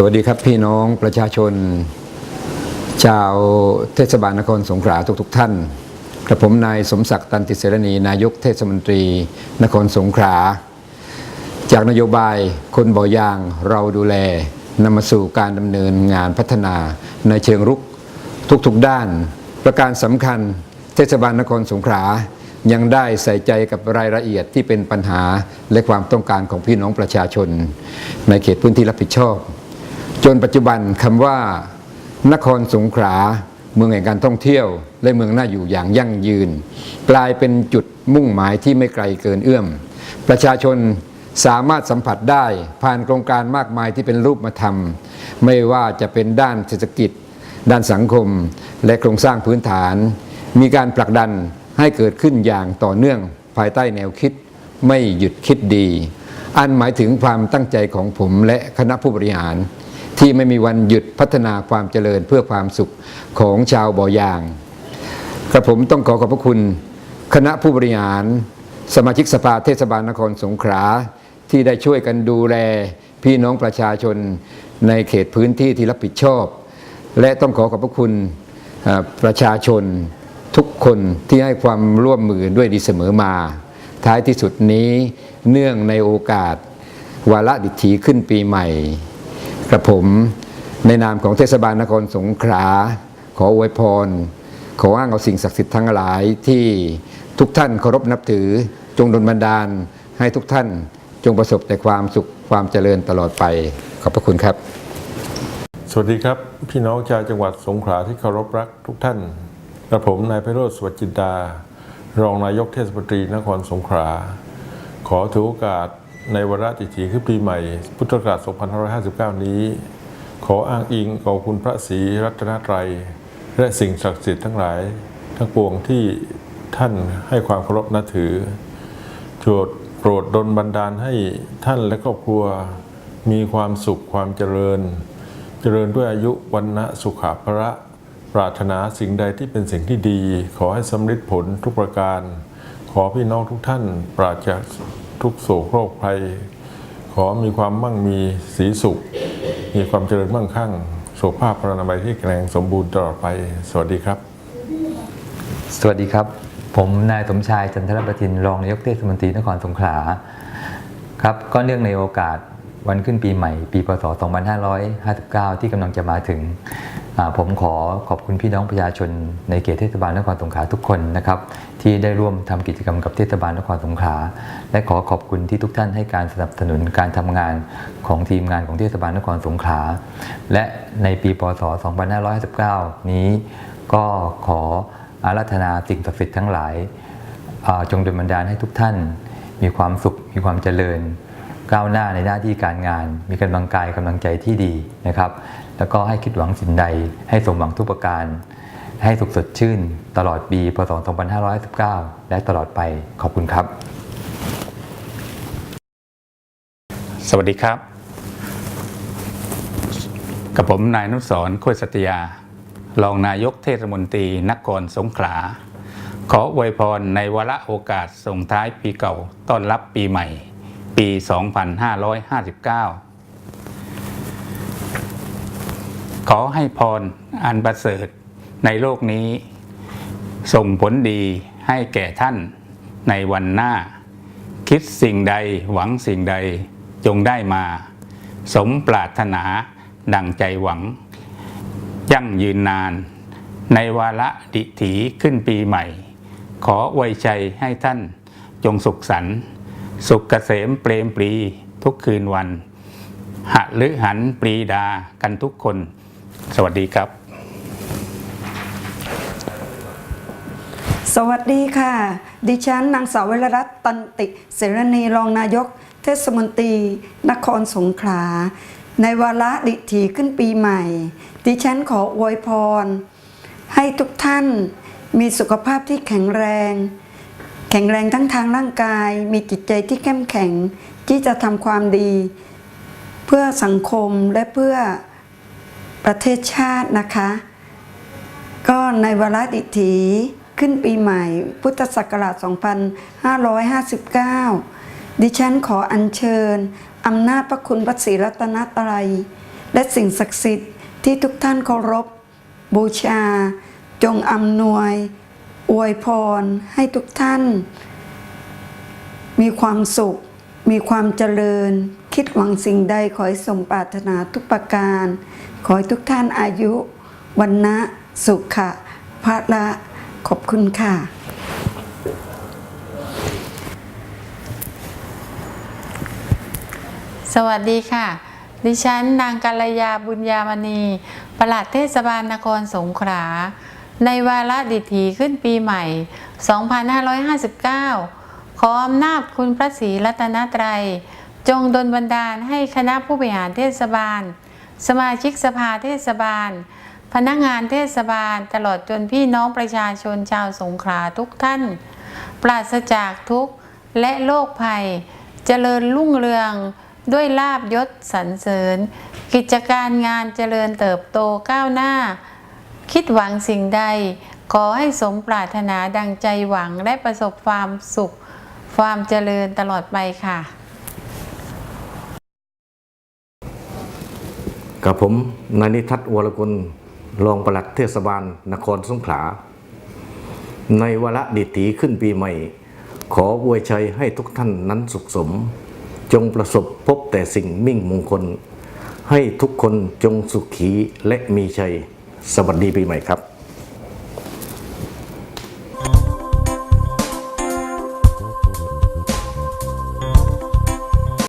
สวัสดีครับพี่น้องประชาชน ชาวเทศบาลนครสงขลาทุกๆทท่านกระผมนายสมศักดิ์ตันติเสรณีนายกเทศมนตรี นครสงขลาจากนโยบายคนบ่อยางเราดูแลนำมาสู่การดำเนินงานพัฒนาในเชิงรุกทุกๆด้าน ประการสำคัญเทศบาลนครสงขลายังได้ใส่ใจกับรายละเอียดที่เป็นปัญหาและความต้องการของพี่น้องประชาชน ในเขตพื้นที่รับผิดชอบ จนปัจจุบันคำว่า นครสงขลาเมืองแห่งการท่องเที่ยว และเมืองน่าอยู่อย่างยั่งยืน กลายเป็นจุดมุ่งหมายที่ไม่ไกลเกินเอื้อม ประชาชนสามารถสัมผัสได้ผ่านโครงการมากมายที่เป็นรูปธรรม ไม่ว่าจะเป็นด้านเศรษฐกิจ ด้านสังคม และโครงสร้างพื้นฐาน มีการผลักดันให้เกิดขึ้นอย่างต่อเนื่องภายใต้แนวคิด ไม่หยุดคิดดี อันหมายถึงความตั้งใจของผมและคณะผู้บริหาร ที่ไม่มีวันหยุดพัฒนาความเจริญเพื่อความสุขของชาวบ่อยางกระผมต้องขอขอบพระคุณคณะผู้บริหาร สมาชิกสภาเทศบาลนครสงขลาที่ได้ช่วยกันดูแลพี่น้องประชาชนในเขตพื้นที่ที่รับผิดชอบ และต้องขอขอบพระคุณประชาชนทุกคนที่ให้ความร่วมมือด้วยดีเสมอมา ท้ายที่สุดนี้เนื่องในโอกาส วาระดิถีขึ้นปีใหม่ กระผมในนามของเทศบาลนครสงขลาขออวยพร ขออ้างเอาสิ่งศักดิ์สิทธิ์ทั้งหลายที่ทุกท่านเคารพนับถือจงดลบันดาลให้ทุกท่านจงประสบแต่ความสุขความเจริญตลอดไป ขอบพระคุณครับ สวัสดีครับ พี่น้องชาวจังหวัดสงขลาที่เคารพรักทุกท่านกระผมนายไพโรธสวัสจินดารองนายกเทศมนตรีนครสงขลาขอถือโอกาส ในวาระติถีขึ้นปีใหม่ พุทธศักราช 2559 นี้ ขออ้างอิงขอบคุณพระศรีรัตนตรัย และสิ่งศักดิ์สิทธิ์ทั้งหลาย ทั้งปวงที่ท่านให้ความเคารพนับถือโปรดโปรดดลบันดาลให้ท่านและครอบครัวมีความสุขความเจริญ เจริญด้วยอายุวันนะสุขภระ ปรารถนาสิ่งใดที่เป็นสิ่งที่ดี ขอให้สำเร็จผลทุกประการ ขอพี่น้องทุกท่านปราศจาก ทุกโศกโรคภัย ขอมีความมั่งมีสีสุข มีความเจริญมั่งคั่งสุขภาพพลานามัยที่แข็งแรงสมบูรณ์ตลอดไป สวัสดีครับ สวัสดีครับ ผมนายสมชายจันทรประทินรองนายกเทศมนตรีนครสงขลาครับก็เนื่องในโอกาส วันขึ้นปีใหม่ ปีพศ 2559 ที่กำลังจะมาถึง ผมขอขอบคุณพี่น้องประชาชนในเขตเทศบาลนครสงขลาทุกคนนะครับที่ได้ร่วมทำกิจกรรมกับเทศบาลนครสงขลาและขอขอบคุณที่ทุกท่านให้การสนับสนุนการทำงานของทีมงานของเทศบาลนครสงขลาและในปีพศ 2559 นี้ก็ขออาราธนาสิ่งศักดิ์สิทธิ์ทั้งหลายจงดลบันดาลให้ทุกท่านมีความสุขมีความเจริญ ก้าวหน้าในหน้าที่การงาน มีกำลังกายกำลังใจที่ดีนะครับ แล้วก็ให้คิดหวังสิ่งใด ให้สมหวังทุกประการ ให้สุขสดชื่น ตลอดปีพศ 2519 และตลอดไปขอบคุณครับ สวัสดีครับ กับผมนายนุสรคตรสัตยา รองนายกเทศมนตรีนครสงขลาขออวยพรในวาระโอกาสส่งท้ายปีเก่าต้อนรับปีใหม่ ปี 2559 ขอให้พรอันประเสริฐในโลกนี้ ส่งผลดีให้แก่ท่านในวันหน้า คิดสิ่งใดหวังสิ่งใดจงได้มา สมปรารถนาดังใจหวัง ยั่งยืนนาน ในวาระดิถีขึ้นปีใหม่ ขออวยชัยให้ท่านจงสุขสันต์ สุขเกษมเปรมปรีทุกคืนวันหะหรือหันปรีดากันทุกคน สวัสดีครับ สวัสดีค่ะ ดิฉันนางสาวเวรรัตน์ตันติเสรณีรองนายก เทศมนตรี นครสงขลา ในวาระดิถีขึ้นปีใหม่ ดิฉันขออวยพร ให้ทุกท่านมีสุขภาพที่แข็งแรง แข็งแรงทั้งทางร่างกาย มีจิตใจที่เข้มแข็ง ที่จะทำความดี เพื่อสังคมและเพื่อประเทศชาตินะคะ ก็ในวาระดิถีขึ้นปีใหม่ พุทธศักราช 2559 ดิฉันขออัญเชิญอำนาจพระคุณพระศรีรัตนตรัย และสิ่งศักดิ์สิทธิ์ที่ทุกท่านเคารพ บูชา จงอำนวย อวยพรให้ทุกท่าน มีความสุข มีความเจริญ คิดหวังสิ่งใดขอให้สมปรารถนาทุกประการ ขอให้ทุกท่านอายุวันนะสุขะพระละขอบคุณค่ะ สวัสดีค่ะ ดิฉันนางกัลยาบุญญามณี ประหลัดเทศบาลนครสงขลา ในวาระดิถีขึ้นปีใหม่ 2559 ขออำนาจคุณพระศรีรัตนตรัย จงดลบันดาลให้คณะผู้บริหารเทศบาล สมาชิกสภาเทศบาล พนักงานเทศบาลตลอดจนพี่น้องประชาชนชาวสงขลาทุกท่าน ปราศจากทุกข์และโรคภัย เจริญรุ่งเรืองด้วยลาบยศสรรเสริญ กิจการงานเจริญเติบโตก้าวหน้า คิดหวังสิ่งใด ขอให้สมปรารถนาดังใจหวังและประสบความสุข ความเจริญตลอดไปค่ะกับผมนายนิทัศน์วรกุลรองปลัดเทศบาลนครสงขลา ในวาระดิถีขึ้นปีใหม่ ขออวยชัยให้ทุกท่านนั้นสุขสม จงประสบพบแต่สิ่งมิ่งมงคล ให้ทุกคนจงสุขีและมีชัย สวัสดีปีใหม่ครับ